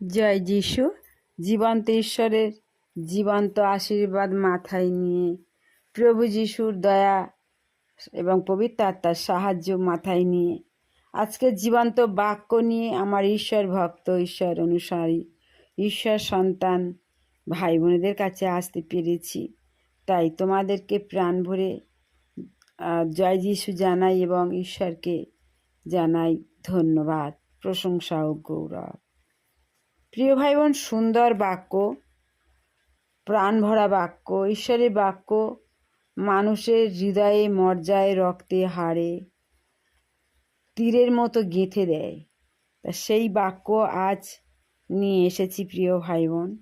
জয় যিশু। জীবন্ত ঈশ্বরের জীবন্ত আশীর্বাদ মাথায় নিয়ে প্রভু যিশুর দয়া এবং পবিত্র আত্মার সাহায্য মাথায় নিয়ে আজকে জীবন্ত বাক্য নিয়ে আমার ঈশ্বর ভক্ত, ঈশ্বর অনুসারী, ঈশ্বর সন্তান ভাই বোনেদের কাছে আসতে পেরেছি। তাই তোমাদেরকে প্রাণ ভরে জয় যিশু জানাই এবং ঈশ্বরকে জানাই ধন্যবাদ প্রশংসা ও গৌরব। প্রিয় ভাই বোন সুন্দর বাক্য প্রাণ ভরা বাক্য, ঈশ্বরের বাক্য, মানুষের হৃদয়ে, মর্যায়, রক্তে হাড়ে, তীরের মতো গেঁথে দেয়। তা সেই বাক্য আজ নিয়ে এসেছি প্রিয় ভাই বোন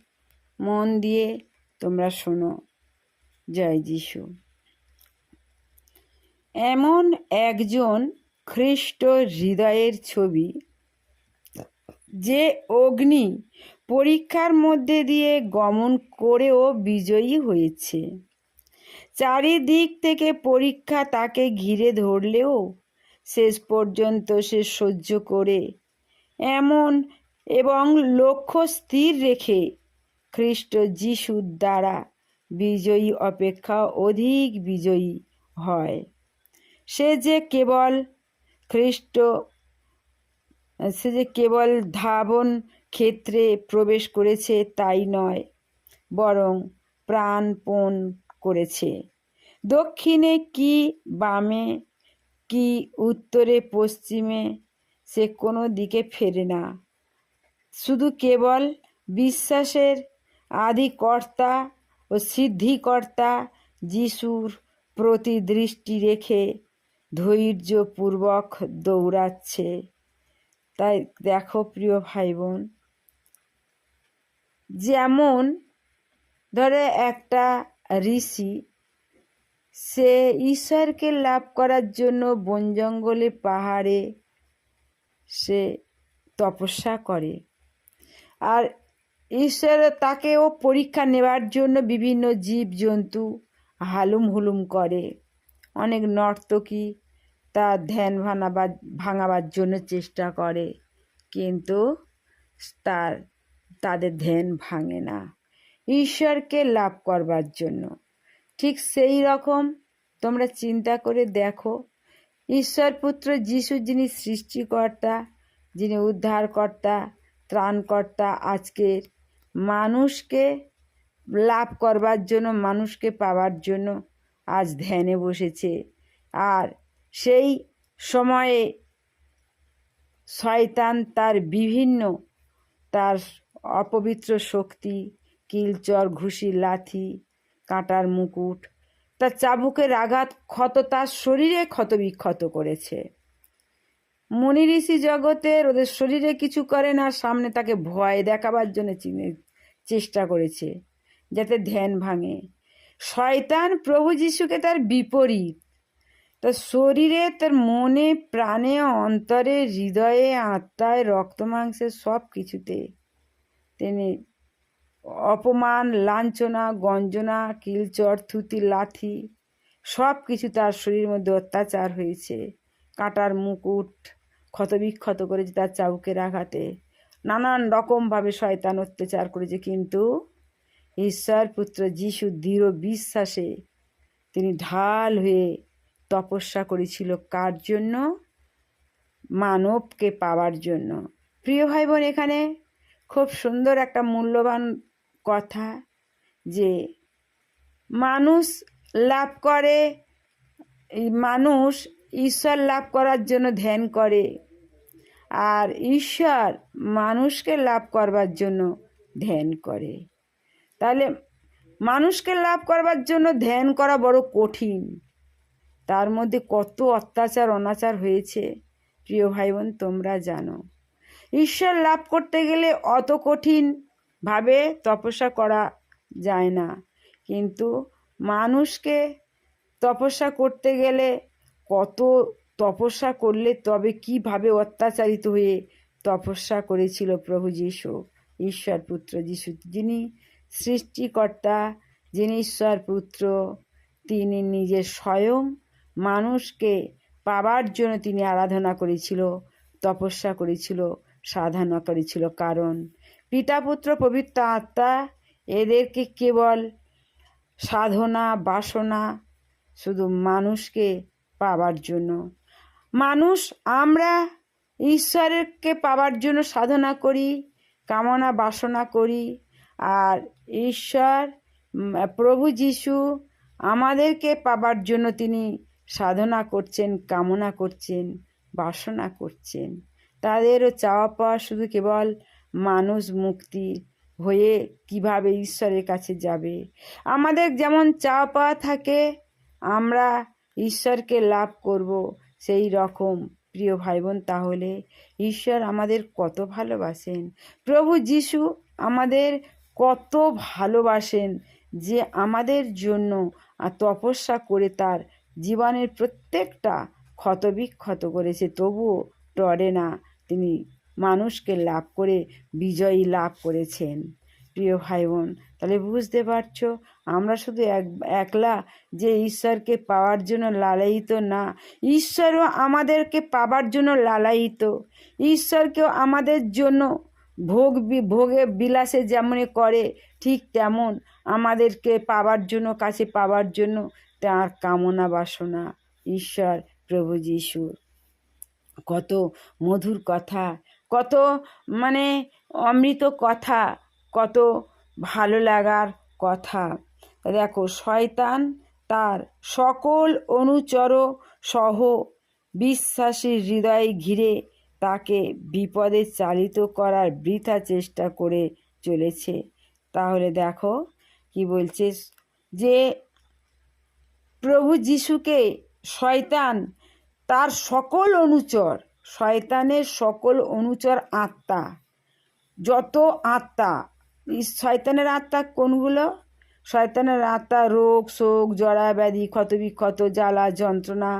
মন দিয়ে তোমরা শোনো। জয় যিশু। এমন একজন খ্রিস্ট হৃদয়ের ছবি যে অগ্নি পরীক্ষার মধ্যে দিয়ে গমন করেও বিজয়ী হয়েছে। চারিদিক থেকে পরীক্ষা তাকে ঘিরে ধরলেও শেষ পর্যন্ত সে সহ্য করে। এমন এবং লক্ষ্য স্থির রেখে খ্রিস্ট যিশুর দ্বারা বিজয়ী অপেক্ষা অধিক বিজয়ী হয়। সে যে কেবল খ্রিস্ট সে যে কেবল ধাবন ক্ষেত্রে প্রবেশ করেছে, তাই নয়, বরং প্রাণপণ করেছে। দক্ষিণে কি বামে, কি উত্তরে পশ্চিমে, সে কোনো দিকে ফেরে না। শুধু কেবল বিশ্বাসের আদিকর্তা ও সিদ্ধিকর্তা যিশুর প্রতি দৃষ্টি রেখে ধৈর্যপূর্বক দৌড়াচ্ছে। তাই দেখো প্রিয় ভাই বোন যেমন ধরে একটা ঋষি, সে ঈশ্বরকে লাভ করার জন্য বন জঙ্গলে পাহাড়ে সে তপস্যা করে। আর ঈশ্বর তাকেও পরীক্ষা নেওয়ার জন্য বিভিন্ন জীব জন্তু হালুম হুলুম করে। অনেক নর্তকী তার ধ্যান ভাঙাবার ভাঙাবার জন্য চেষ্টা করে, কিন্তু তার, তাদের ধ্যান ভাঙে না। ঈশ্বরকে লাভ করবার জন্য। ঠিক সেই রকম তোমরা চিন্তা করে দেখো ঈশ্বর পুত্র যিশু যিনি সৃষ্টিকর্তা, যিনি উদ্ধারকর্তা, ত্রাণকর্তা, আজকের মানুষকে লাভ করবার জন্য, মানুষকে পাওয়ার জন্য আজ ধ্যানে বসেছে। আর সেই সময়ে শয়তান তার বিভিন্ন তার অপবিত্র শক্তি কিলচর ঘুষি, লাথি, কাঁটার মুকুট, তার চাবুকের আঘাত ক্ষত, তার শরীরে ক্ষত বিক্ষত করেছে। মনি ঋষি জগতের ওদের শরীরে কিছু করে না, সামনে তাকে ভয় দেখাবার জন্য চেষ্টা করেছে, যাতে ধ্যান ভাঙে। শয়তান প্রভু যিশুকে তার বিপরীত তার শরীরে তার মনে, প্রাণে, অন্তরে, হৃদয়ে, আত্মায়, রক্ত, মাংসে সব কিছুতে তিনি অপমান, লাঞ্ছনা, গঞ্জনা, কিলচর, থুতি লাথি সব কিছু তার শরীরের মধ্যে অত্যাচার হয়েছে। কাঁটার মুকুট, ক্ষতবিক্ষত করেছে তার চাবুকের আঘাতে। নানান রকমভাবে শয়তান অত্যাচার করেছে, কিন্তু ঈশ্বর পুত্র যিশু দৃঢ় বিশ্বাসে তিনি ঢাল হয়ে তপস্যা করেছিল কার জন্য? মানবকে পাওয়ার জন্য। প্রিয় ভাই বোন এখানে খুব সুন্দর একটা মূল্যবান কথা যে মানুষ লাভ করে, মানুষ ঈশ্বর লাভ করার জন্য ধ্যান করে আর ঈশ্বর মানুষকে লাভ করবার জন্য ধ্যান করে। তাহলে মানুষকে লাভ করবার জন্য ধ্যান করা বড় কঠিন। তার মধ্যে কত অত্যাচার, অনাচার হয়েছে। প্রিয় ভাই বোন তোমরা জানো। ঈশ্বর লাভ করতে গেলে অত কঠিনভাবে তপস্যা করা যায় না। কিন্তু মানুষকে তপস্যা করতে গেলে কত তপস্যা করলে তবে কীভাবে অত্যাচারিত হয়ে তপস্যা করেছিল প্রভু যিশু, ঈশ্বর পুত্র যিশু, যিনি সৃষ্টিকর্তা, যিনি ঈশ্বর পুত্র, তিনি নিজে স্বয়ং মানুষকে পাবার জন্য তিনি আরাধনা করেছিল, তপস্যা করেছিল, সাধনা করেছিল। কারণ পিতা, পুত্র, পবিত্র আত্মা এদেরকে কেবল সাধনা, বাসনা, শুধু মানুষকে পাবার জন্য। মানুষ, আমরা ঈশ্বরকে পাবার জন্য সাধনা করি, কামনা, বাসনা করি। আর ঈশ্বর প্রভু যিশু আমাদেরকে পাবার জন্য তিনি সাধনা করছেন, কামনা করছেন, বাসনা করছেন। তাদেরও চাওয়া পাওয়া শুধু কেবল মানুষ মুক্তি হয়ে কীভাবে ঈশ্বরের কাছে যাবে। আমাদের যেমন চাওয়া পাওয়া থাকে, আমরা ঈশ্বরকে লাভ করব সেই রকম। প্রিয় ভাই বোন তাহলে ঈশ্বর আমাদের কত ভালোবাসেন। প্রভু যিশু আমাদের কত ভালোবাসেন যে আমাদের জন্য তপস্যা করে তার জীবনের প্রত্যেকটা ক্ষতবিক্ষত করেছে, তবুও টরে না তিনি মানুষকে লাভ করে, বিজয়ী লাভ করেছেন। প্রিয় ভাই বোন তাহলে বুঝতে পারছ, আমরা শুধু এক, একলা যে ঈশ্বরকে পাওয়ার জন্য লালায়িত না, ঈশ্বরও আমাদেরকে পাবার জন্য লালায়িত। ঈশ্বরকেও আমাদের জন্য ভোগ ভোগে বিলাসে যেমন করে, ঠিক তেমন আমাদেরকে পাবার জন্য, কাছে পাবার জন্য তার কামনা বাসনা, ঈশ্বর, প্রভু যিশুর কত মধুর কথা, কত মানে অমৃত কথা, কত ভালো লাগার কথা। দেখো, শয়তান তার সকল অনুচর সহ বিশ্বাসীর হৃদয় ঘিরে তাকে বিপদে চালিত করার বৃথা চেষ্টা করে চলেছে। তাহলে দেখো কি বলছে, যে প্রভু যিশুকে শয়তান, তার সকল অনুচর, শয়তানের সকল অনুচর আত্মা, যত আত্মা শয়তানের আত্মা কোনগুলো? শয়তানের আত্মা রোগ, শোক, জরা, ব্যাধি, ক্ষতবিক্ষত, জ্বালা, যন্ত্রণা,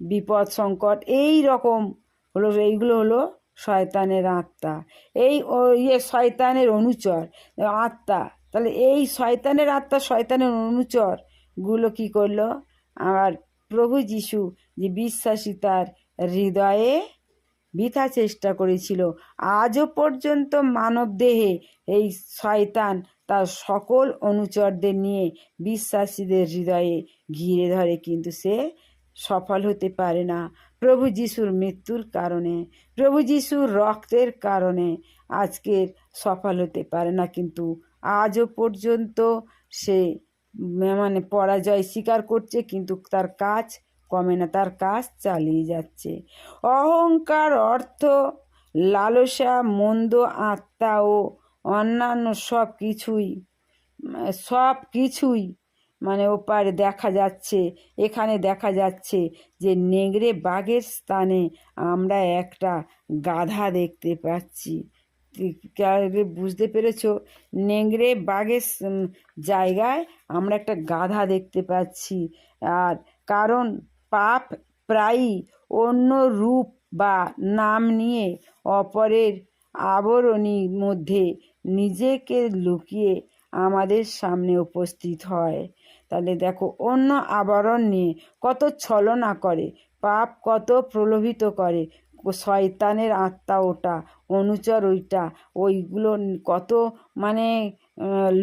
বিপদ, সংকট, এই রকম হলো, এইগুলো হলো শয়তানের আত্মা। এই ইয়ে শয়তানের অনুচর, আত্মা। তাহলে এই শয়তানের আত্মা, শয়তানের অনুচরগুলো কি করল? আর প্রভু যিশু যে বিশ্বাসী তার হৃদয়ে বৃথা চেষ্টা করেছিল, আজও পর্যন্ত মানব দেহে এই শয়তান তার সকল অনুচরদের নিয়ে বিশ্বাসীদের হৃদয়ে ঘিরে ধরে, কিন্তু সে সফল হতে পারে না। প্রভু যিশুর মৃত্যুর কারণে, প্রভু যিশুর রক্তের কারণে আজকের সফল হতে পারে না, কিন্তু আজও পর্যন্ত সে মানে পরাজয় স্বীকার করছে, কিন্তু তার কাজ কমে না, তার কাজ চালিয়ে যাচ্ছে। অহংকার অর্থ, লালসা, মন্দ আত্মা ও অন্যান্য সব কিছুই সব কিছুই মানে ওপারে দেখা যাচ্ছে, এখানে দেখা যাচ্ছে যে নেংড়ে বাঘের স্থানে আমরা একটা গাধা দেখতে পাচ্ছি। বুঝতে পেরেছ নেংড়ে বাঘের জায়গায় আমরা একটা গাধা দেখতে পাচ্ছি আর কারণ পাপ প্রায়ই অন্য রূপ বা নাম নিয়ে অপরের আবরণীর মধ্যে নিজেকে লুকিয়ে আমাদের সামনে উপস্থিত হয় তাহলে দেখো অন্য আবরণ নিয়ে কত ছলনা করে পাপ কত প্রলোভিত করে শয়তানের আত্মা ওটা, অনুচর ওইটা। ওইগুলো কত মানে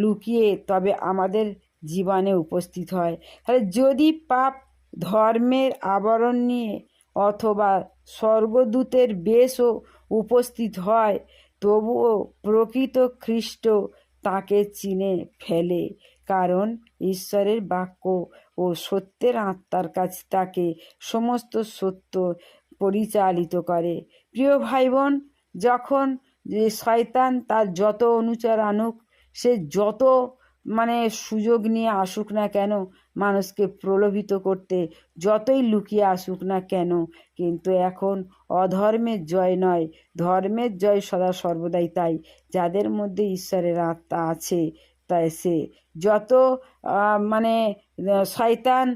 লুকিয়ে তবে আমাদের জীবনে উপস্থিত হয়। তাহলে যদি পাপ ধর্মের আবরণ নিয়ে অথবা স্বর্গদূতের বেশও উপস্থিত হয়, তবুও প্রকৃত খ্রিস্ট তাকে চিনে ফেলে। কারণ ঈশ্বরের বাক্য ও সত্যের আত্মার কাছে তাকে সমস্ত সত্য পরিচালিত করে। প্রিয় ভাই বোন যখন যে শয়তান তার যত অনুচর আনুক, সে যত মানে সুযোগ নিয়ে আসুক না কেন, মানুষকে প্রলোভিত করতে যতই লুকিয়ে আসুক না কেন, কিন্তু এখন অধর্মের জয় নয়। ধর্মের জয় সদা সর্বদাই তাই। যাদের মধ্যে ঈশ্বরের আত্মা আছে, তাই সে। যত মানে শয়তান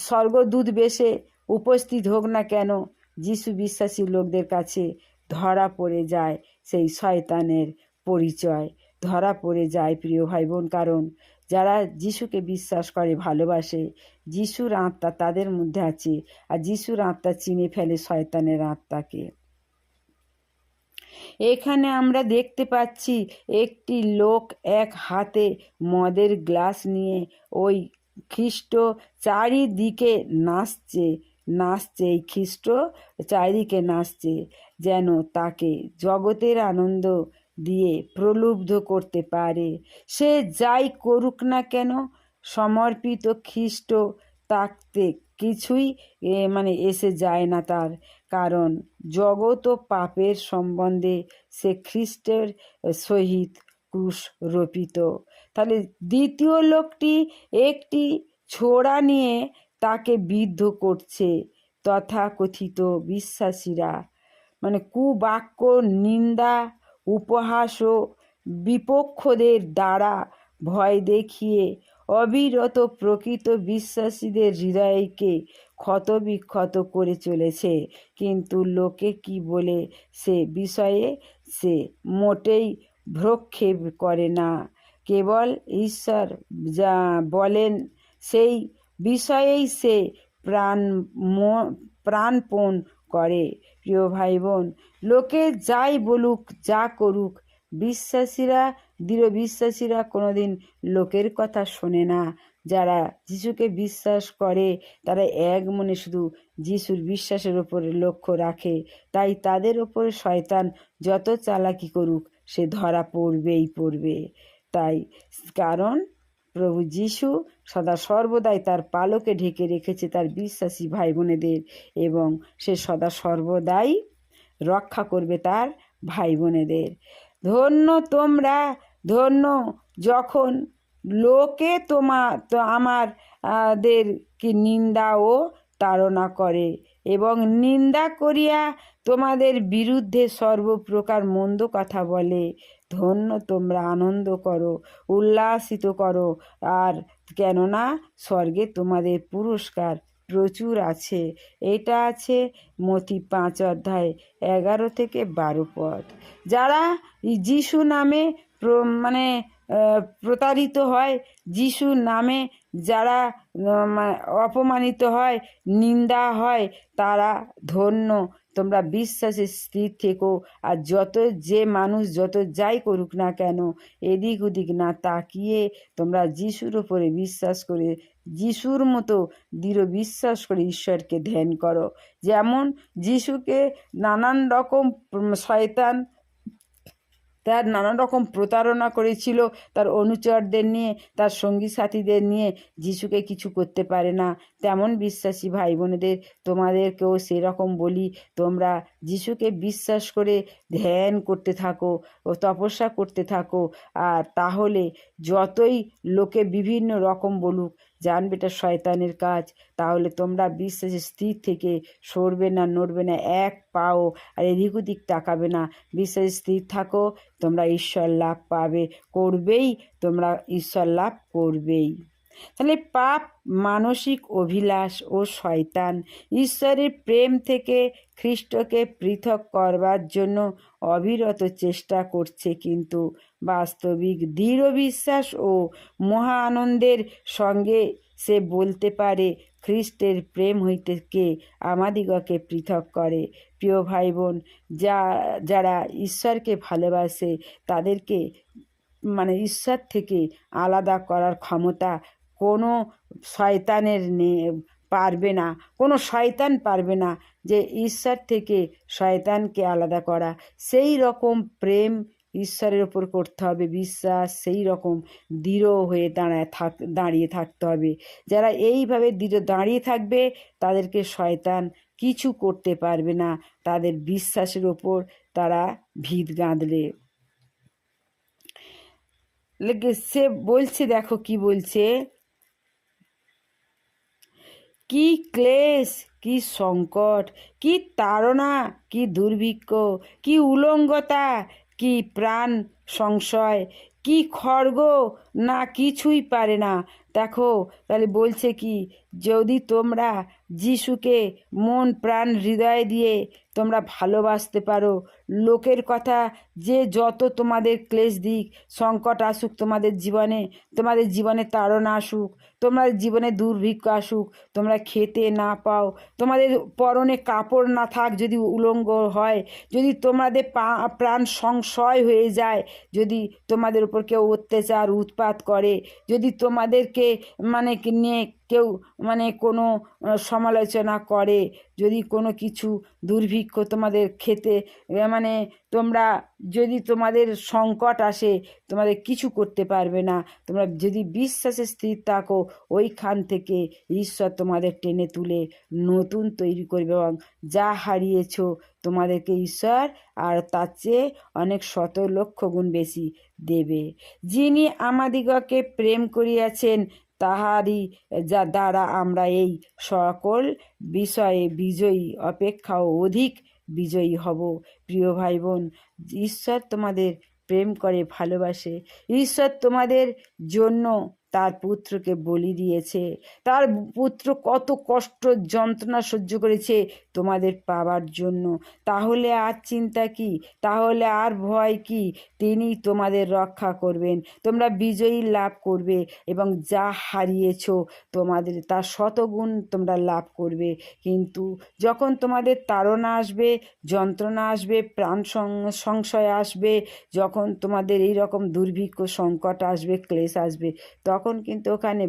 স্বর্গদূত বেশে উপস্থিত হোক না কেন যিশু বিশ্বাসী লোকদের কাছে ধরা পড়ে যায় সেই শয়তানের পরিচয়। ধরা পড়ে যায় প্রিয় ভাই বোন কারণ যারা যিশুকে বিশ্বাস করে, ভালোবাসে, যিশুর আত্মা তাদের মধ্যে আছে আর যিশুর আত্মা চিনে ফেলে শয়তানের আত্মাকে। এখানে আমরা দেখতে পাচ্ছি একটি লোক এক হাতে মদের গ্লাস নিয়ে ওই খ্রিস্ট চারিদিকে নাচছে। নাচছে, এই খ্রিস্ট চারিদিকে নাচছে, যেন তাকে জগতের আনন্দ দিয়ে প্রলুব্ধ করতে পারে। সে যাই করুক না কেন, সমর্পিত খ্রিস্ট তাকতে কিছুই মানে এসে যায় না তার। কারণ জগৎ ও পাপের সম্বন্ধে সে খ্রিস্টের সহিত ক্রুশ রোপিত তাহলে দ্বিতীয় লোকটি একটি ছোড়া নিয়ে তাকে বিদ্ধ করছে তথাকথিত বিশ্বাসীরা। মানে কুবাক্য, নিন্দা, উপহাস ও বিপক্ষদের দ্বারা ভয় দেখিয়ে অবিরত প্রকৃত বিশ্বাসীদের হৃদয়কে ক্ষতবিক্ষত করে চলেছে। কিন্তু লোকে কি বলে সে বিষয়ে সে মোটেই ভ্রক্ষেপ করে না। কেবল ঈশ্বর যা বলেন সেই বিষয়েই সে প্রাণ প্রাণপণ করে। প্রিয় ভাই বোন লোকে যাই বলুক, যা করুক, বিশ্বাসীরা, দৃঢ় বিশ্বাসীরা কোনোদিন লোকের কথা শোনে না। যারা যিশুকে বিশ্বাস করে, তারা এক মনে শুধু যিশুর বিশ্বাসের ওপরে লক্ষ্য রাখে। তাই তাদের ওপরে শয়তান যত চালাকি করুক, সে ধরা পড়বেই পড়বে। তাই, কারণ প্রভু যিশু সদা সর্বদাই তার পালকে ঢেকে রেখেছে তার বিশ্বাসী ভাই বোনেদের এবং সে সদা সর্বদাই রক্ষা করবে তার ভাই বোনেদের ধন্য তোমরা, ধন্য যখন লোকে তোমা, তো আমার দের কি নিন্দা ও তাড়না করে এবং নিন্দা করিয়া তোমাদের বিরুদ্ধে সর্বপ্রকার মন্দ কথা বলে, ধন্য তোমরা আনন্দ করো, উল্লাসিত করো। আর কেননা স্বর্গে তোমাদের পুরস্কার প্রচুর আছে। এটা আছে মতি পাঁচ অধ্যায় এগারো থেকে বারো পদ। যারা যিশু নামে মানে প্রতারিত হয়, যিশু নামে যারা অপমানিত হয়, নিন্দা হয়, তারা ধন্য। তোমরা বিশ্বাসে স্থির থেকো, আর যত যে মানুষ যত যাই করুক না কেন, এদিক ওদিক না তাকিয়ে তোমরা যিশুর ওপরে বিশ্বাস করে, যিশুর মতো দৃঢ় বিশ্বাস করে ঈশ্বরকে ধ্যান করো। যেমন যিশুকে নানান রকম শয়তান তার নানা রকম প্রতারণা করেছিল তার অনুচরদের নিয়ে, তার সঙ্গী সাথীদের নিয়ে। যিশুকে কিছু করতে পারে না। তেমন বিশ্বাসী ভাই বোনেদের তোমাদেরকেও সেরকম বলি, তোমরা যিশুকে বিশ্বাস করে ধ্যান করতে থাকো, ও তপস্যা করতে থাকো। আর তাহলে যতই লোকে বিভিন্ন রকম বলুক জানবে এটা শয়তানের কাজ। তাহলে তোমরা বিশ্বাসে স্থির থেকে সরবে না, নড়বে না, এক পাও আর এদিক ওদিক তাকাবে না। বিশ্বাসে স্থির থাকো, তোমরা ঈশ্বর লাভ পাবে, করবেই, তোমরা ঈশ্বর লাভ করবেই। তাহলে পাপ, মানসিক অভিলাষ ও শয়তান ঈশ্বরের প্রেম থেকে খ্রিস্টকে পৃথক করবার জন্য অবিরত চেষ্টা করছে কিন্তু বাস্তবিক দৃঢ় বিশ্বাস ও মহা আনন্দের সঙ্গে সে বলতে পারে, খ্রিস্টের প্রেম হইতে কে আমাদিগকে পৃথক করে? প্রিয় ভাই বোন যা, যারা ঈশ্বরকে ভালোবাসে তাদেরকে মানে ঈশ্বর থেকে আলাদা করার ক্ষমতা কোনো শয়তানের পারবে না, কোনো শয়তান পারবে না যে ঈশ্বর থেকে শয়তানকে আলাদা করা। সেই রকম প্রেম ঈশ্বরের ওপর করতে হবে, বিশ্বাস সেই রকম দৃঢ় হয়ে দাঁড়ায় থাক, দাঁড়িয়ে থাকতে হবে। যারা এইভাবে দৃঢ় দাঁড়িয়ে থাকবে, তাদেরকে শয়তান কিছু করতে পারবে না। তাদের বিশ্বাসের ওপর তারা ভিত গাঁদলে। সে বলছে, দেখো কি বলছে কি ক্লেশ, কি সংকট, কি তাড়না, কি দুর্ভিক্ষ, কি উলঙ্গতা, কি প্রাণ সংশয়, কি খড়গ না, কিছুই পারে না। দেখো, তাহলে বলছে কি, যদি তোমরা যিশুকে মন, প্রাণ, হৃদয় দিয়ে তোমরা ভালোবাসতে পারো, লোকের কথা যে যত তোমাদের ক্লেশ দিক, সংকট আসুক তোমাদের জীবনে তোমাদের জীবনে তাড়না আসুক তোমার জীবনে দুর্ভিক্ষ আসুক, তোমরা খেতে না পাও, তোমাদের পরনে কাপড় না থাক যদি উলঙ্গ হয়, যদি তোমাদের প্রাণ সংশয় হয়ে যায়, যদি তোমাদের উপর কেউ অত্যাচার উৎপাত করে। যদি তোমাদেরকে মানে নিয়ে কেউ মানে কোনো সমালোচনা করে, যদি কোনো কিছু দুর্ভিক্ষ তোমাদের খেতে মানে তোমরা যদি তোমাদের সংকট আসে, তোমাদের কিছু করতে পারবে না। তোমরা যদি বিশ্বাসে স্থির থাকো, ওইখান থেকে ঈশ্বর তোমাদের টেনে তুলে নতুন তৈরি করবে এবং যা হারিয়েছো তোমাদেরকে ঈশ্বর আর তার চেয়ে অনেক শত লক্ষ গুণ বেশি দেবে। যিনি আমাদিগকে প্রেম করিয়াছেন তাহারই যা দ্বারা আমরা এই সকল বিষয়ে বিজয়ী, অপেক্ষাও অধিক বিজয়ী হব। প্রিয় ভাই বোন ঈশ্বর তোমাদের প্রেম করে ভালোবাসে। ঈশ্বর তোমাদের জন্য তার পুত্রকে বলি দিয়েছে। তার পুত্র কত কষ্ট, যন্ত্রণা সহ্য করেছে তোমাদের পাবার জন্য। তাহলে আর চিন্তা কি? তাহলে আর ভয় কি? তিনি তোমাদের রক্ষা করবেন, তোমরা বিজয়ী লাভ করবে এবং যা হারিয়েছ তোমাদের, তার শতগুণ তোমরা লাভ করবে। কিন্তু যখন তোমাদের তাড়না আসবে, যন্ত্রণা আসবে, প্রাণ সংশয় আসবে, যখন তোমাদের এই রকম দুর্ভিক্ষ, সংকট আসবে, ক্লেশ আসবে, তখন কিন্তু ওখানে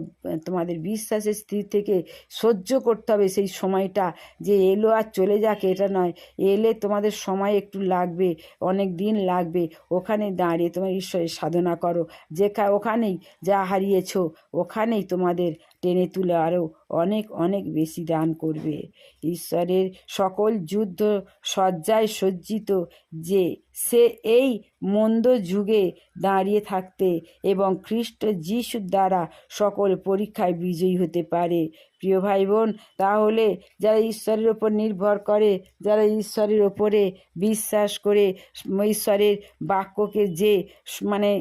তোমাদের বিশ্বাসের স্থির থেকে সহ্য করতে হবে সেই সময়টা যে এলো আর চলে যাক, এটা নয়। এলে তোমাদের সময় একটু লাগবে, অনেক দিন লাগবে। ওখানে দাঁড়িয়ে তোমার ঈশ্বরের সাধনা করো। যেখা, ওখানেই যা হারিয়েছ, ওখানেই তোমাদের টেনে তুলে আরও অনেক অনেক বেশি দান করবে। ঈশ্বরের সকল যুদ্ধ সজ্জায় সজ্জিত যে, সে এই মন্দ যুগে দাঁড়িয়ে থাকতে এবং খ্রিস্ট যিশুর দ্বারা সকল পরীক্ষায় বিজয়ী হতে পারে। প্রিয় ভাই বোন তাহলে যারা ঈশ্বরের ওপর নির্ভর করে, যারা ঈশ্বরের ওপরে বিশ্বাস করে, ঈশ্বরের বাক্যকে যে মানে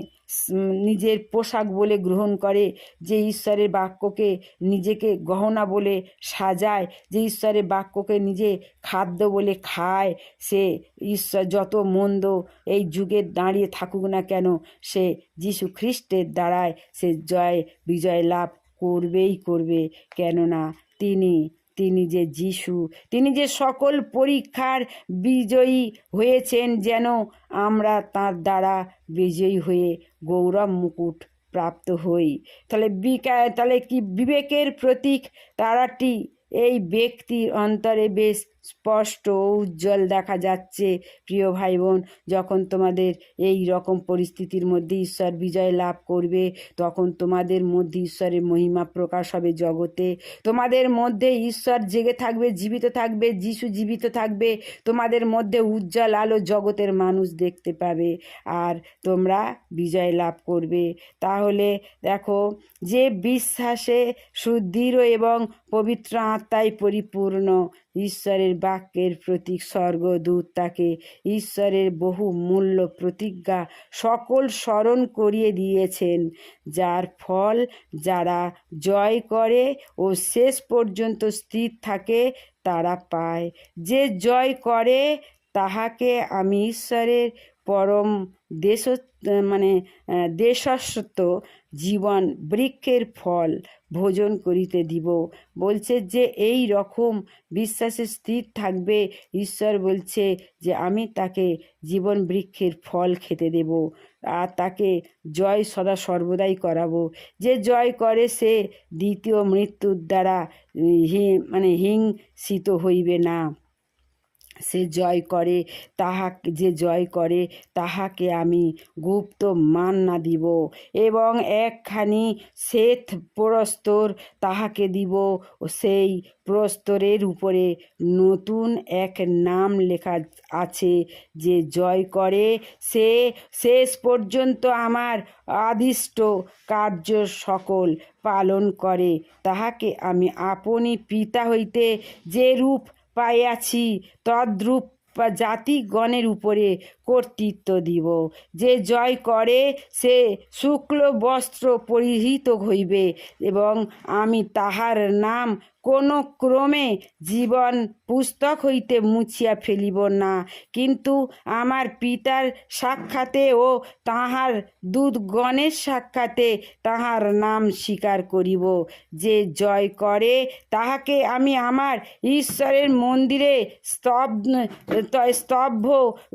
নিজের পোশাক বলে গ্রহণ করে, যে ঈশ্বরের বাক্যকে নিজেকে গহনা বলে সাজায়, যে ঈশ্বরের বাক্যকে নিজে খাদ্য বলে খায়, সে ঈশ্বর যত মন্দ এই যুগে দাঁড়িয়ে থাকুক না কেন, সে যিশু খ্রিস্টের দ্বারায় সে জয়, বিজয় লাভ করবেই করবে। কেননা তিনি তিনি যে যিশু, তিনি যে সকল পরীক্ষার বিজয়ী হয়েছেন যেন আমরা তার দ্বারা বিজয়ী হয়ে গৌরব মুকুট প্রাপ্ত হই। তাহলে বিকা তাহলে কি বিবেকের প্রতীক তারাটি? এই ব্যক্তির অন্তরে বেশ স্পষ্ট উজ্জ্বল দেখা যাচ্ছে, প্রিয় ভাই বোন যখন তোমাদের এই রকম পরিস্থিতির মধ্যে ঈশ্বর বিজয় লাভ করবে, তখন তোমাদের মধ্যে ঈশ্বরের মহিমা প্রকাশ হবে জগতে। তোমাদের মধ্যে ঈশ্বর জেগে থাকবে, জীবিত থাকবে, যিশু জীবিত থাকবে। তোমাদের মধ্যে উজ্জ্বল আলো জগতের মানুষ দেখতে পাবে আর তোমরা বিজয় লাভ করবে। তাহলে দেখো, যে বিশ্বাসে সুদৃঢ় এবং পবিত্র আত্মায় পরিপূর্ণ ঈশ্বরের বাক্যের প্রতীক স্বর্গদূত তাকে ঈশ্বরের বহু মূল্য প্রতিজ্ঞা সকল স্মরণ করিয়ে দিয়েছেন, যার ফল যারা জয় করে ও শেষ পর্যন্ত স্থির থাকে, তারা পায়। যে জয় করে, তাহাকে আমি ঈশ্বরের পরম দেশ মানে আহ, জীবন বৃক্ষের ফল ভোজন করিতে দিব। বলছে যে এই রকম বিশ্বাসে স্থির থাকবে। ঈশ্বর বলছে যে আমি তাকে জীবন বৃক্ষের ফল খেতে দেব আর তাকে জয় সদা সর্বদাই করাবো। যে জয় করে সে দ্বিতীয় মৃত্যুর দ্বারা হি মানে হিংসিত হইবে না। সে জয় করে তাহা যে জয় করে, তাহাকে আমি গুপ্ত মান্না দিব এবং একখানি শ্বেত প্রস্তর তাহাকে দিব। সেই প্রস্তরের উপরে নতুন এক নাম লেখা আছে যে জয় করে, সে শেষ পর্যন্ত আমার আদিষ্ট কার্য সকল পালন করে। তাহাকে আমি আপনি পিতা হইতে যে রূপ পাইয়াছি তদ্রূপ জাতিগণের উপরে কর্তৃত্ব দিব। যে জয় করে, সে শুক্ল বস্ত্র পরিহিত হইবে এবং আমি তাহার নাম কোনো ক্রমে জীবন পুস্তক হইতে মুছিয়া ফেলিব না। কিন্তু আমার পিতার সাক্ষাতে ও তাহার দূতগণের সাক্ষাতে তাহার নাম স্বীকার করিব। যে জয় করে, তাহাকে আমি আমার ঈশ্বরের মন্দিরে স্তব্ধ স্তব্ধ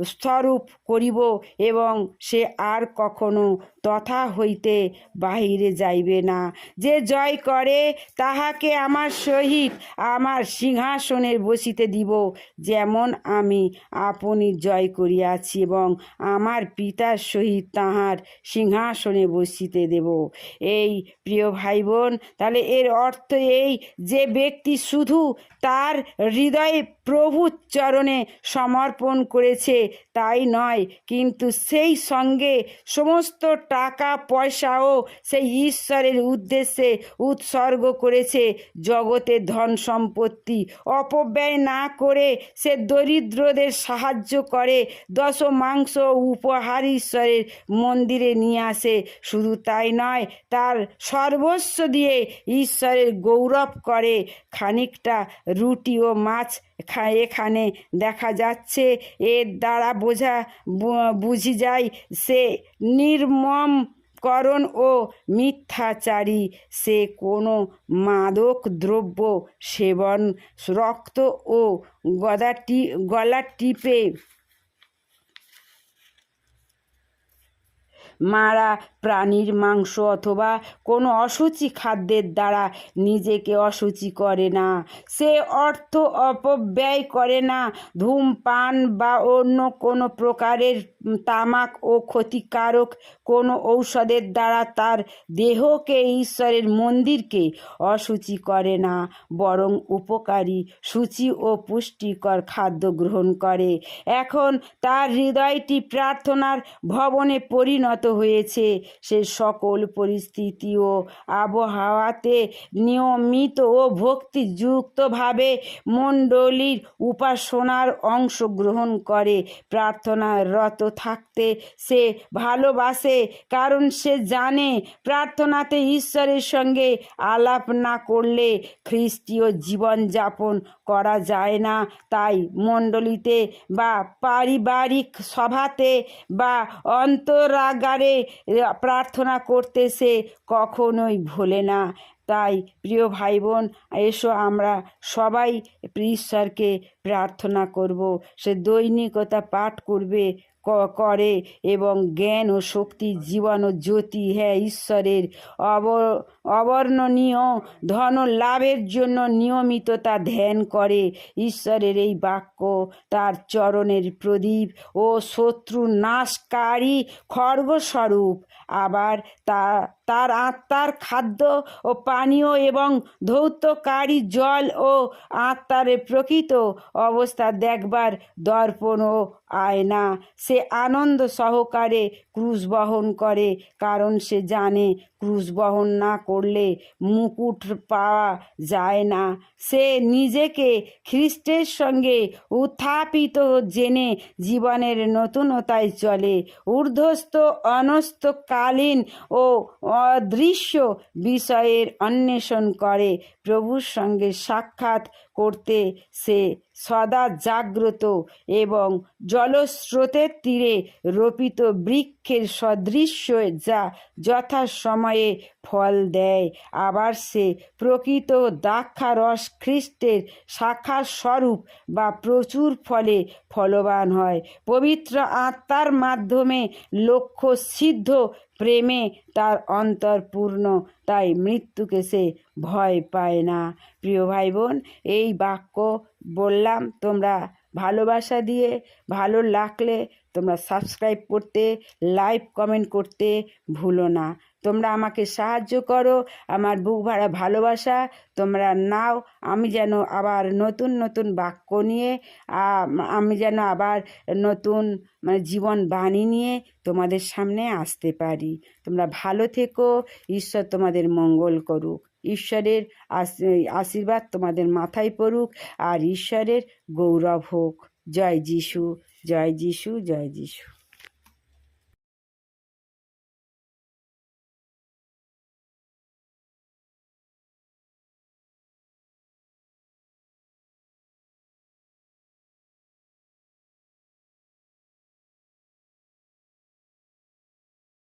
স্বরূপ করিব এবং সে আর কখনো তথা হইতে বাহিরে যাইবে না। যে জয় করে, তাহাকে আমার সহিত আমার সিংহাসনে বসিতে দিব, যেমন আমি আপনি জয় করিয়াছি এবং আমার পিতার সহিত তাহার সিংহাসনে বসিতে দেব। এই প্রিয় ভাই বোন তাহলে এর অর্থ এই যে ব্যক্তি শুধু তার হৃদয়ে প্রভু চরণে সমর্পণ করেছে, তাই নয়, কিন্তু সেই সঙ্গে সমস্ত টাকা, পয়সাও সেই ঈশ্বরের উদ্দেশ্যে উৎসর্গ করেছে জগতের ধন সম্পত্তি। অপব্যয় না করে সে দরিদ্রদের সাহায্য করে, দশ মাংস উপহার ঈশ্বরের মন্দিরে নিয়ে আসে। শুধু তাই নয়, তার সর্বস্ব দিয়ে ঈশ্বরের গৌরব করে। খানিকটা রুটি ও মাছ এখানে দেখা যাচ্ছে। এর দ্বারা বোঝা বুঝি যায় সে নির্মম করণ ও মিথ্যাচারী। সে কোনো মাদক দ্রব্য সেবন, রক্ত ও গদা টি গলা টিপে মারা প্রাণীর মাংস অথবা কোনো অসুচি খাদ্যের দ্বারা নিজেকে অসুচি করে না। সে অর্থ অপব্যয় করে না। ধূমপান বা অন্য কোনো প্রকারের তামাক ও ক্ষতিকারক কোনো ঔষধের দ্বারা তার দেহকে, ঈশ্বরের মন্দিরকে অসুচি করে না, বরং উপকারী, সূচি ও পুষ্টিকর খাদ্য গ্রহণ করে। এখন তার হৃদয়টি প্রার্থনার ভবনে পরিণত হয়েছে। সে সকল পরিস্থিতি ও আবহাওয়াতে নিয়মিত ও ভক্তিযুক্তভাবে মণ্ডলীর উপাসনার অংশগ্রহণ করে। প্রার্থনায় রত থাকতে সে ভালোবাসে, কারণ সে জানে প্রার্থনাতে ঈশ্বরের সঙ্গে আলাপ না করলে খ্রিস্টীয় জীবনযাপন করা যায় না। তাই মণ্ডলীতে বা পারিবারিক সভাতে বা অন্তরাগারে প্রার্থনা করতে সে কখনোই ভোলে না। তাই প্রিয় ভাই বোন এসো আমরা সবাই ঈশ্বরকে প্রার্থনা করব। সে দৈনিকতা পাঠ করবে করে এবং জ্ঞান ও শক্তি, জীবন ও জ্যোতি হ্যাঁ ঈশ্বরের অব অবর্ণনীয় ধন লাভের জন্য নিয়মিত তা ধ্যান করে। ঈশ্বরের এই বাক্য তার চরণের প্রদীপ ও শত্রু নাশকারী খড়গস্বরূপ। আবার তা, তার আত্মার খাদ্য ও পানীয় এবং ধৌতকারী জল ও আত্মার প্রকৃত অবস্থা দেখবার দর্পণ ও আয়না সে আনন্দ সহকারে ক্রুশ বহন করে, কারণ সে জানে ক্রুশ বহন না করলে মুকুট পাওয়া যায় না। সে নিজেকে খ্রিস্টের সঙ্গে উত্থাপিত জেনে জীবনের নতুনতায় চলে। ঊর্ধ্বস্থ, অনস্তকালীন ও অদৃশ্য বিষয়ের অন্বেষণ করে। প্রভুর সঙ্গে সাক্ষাৎ করতে সে সদা জাগ্রত এবং জলস্রোতের তীরে রোপিত বৃক্ষের সদৃশ্য যা যথাসময়ে ফল দেয়। আবার সে প্রকৃত দ্রাক্ষারস খ্রিস্টের শাখার স্বরূপ বা প্রচুর ফলে ফলবান হয়। পবিত্র আত্মার মাধ্যমে লক্ষ্য সিদ্ধ প্রেমে তার অন্তর পূর্ণ, তাই মৃত্যুকে সে ভয় পায় না। প্রিয় ভাই বোন এই বাক্য বললাম, তোমরা ভালোবাসা দিয়ে ভালো লাগলে তোমরা সাবস্ক্রাইব করতে লাইক কমেন্ট করতে ভুলো না। তোমরা আমাকে সাহায্য করো, আমার বুক ভাড়া ভালোবাসা। তোমরা নাও, আমি যেন আবার নতুন নতুন বাক্য নিয়ে আমি যেন আবার নতুন মানে জীবন বাণী নিয়ে তোমাদের সামনে আসতে পারি। তোমরা ভালো থেকো, ঈশ্বর তোমাদের মঙ্গল করুক। ঈশ্বরের আশ- আশীর্বাদ তোমাদের মাথায় পড়ুক, আর ঈশ্বরের গৌরব হোক। জয় যিশু জয় যিশু জয় যিশু।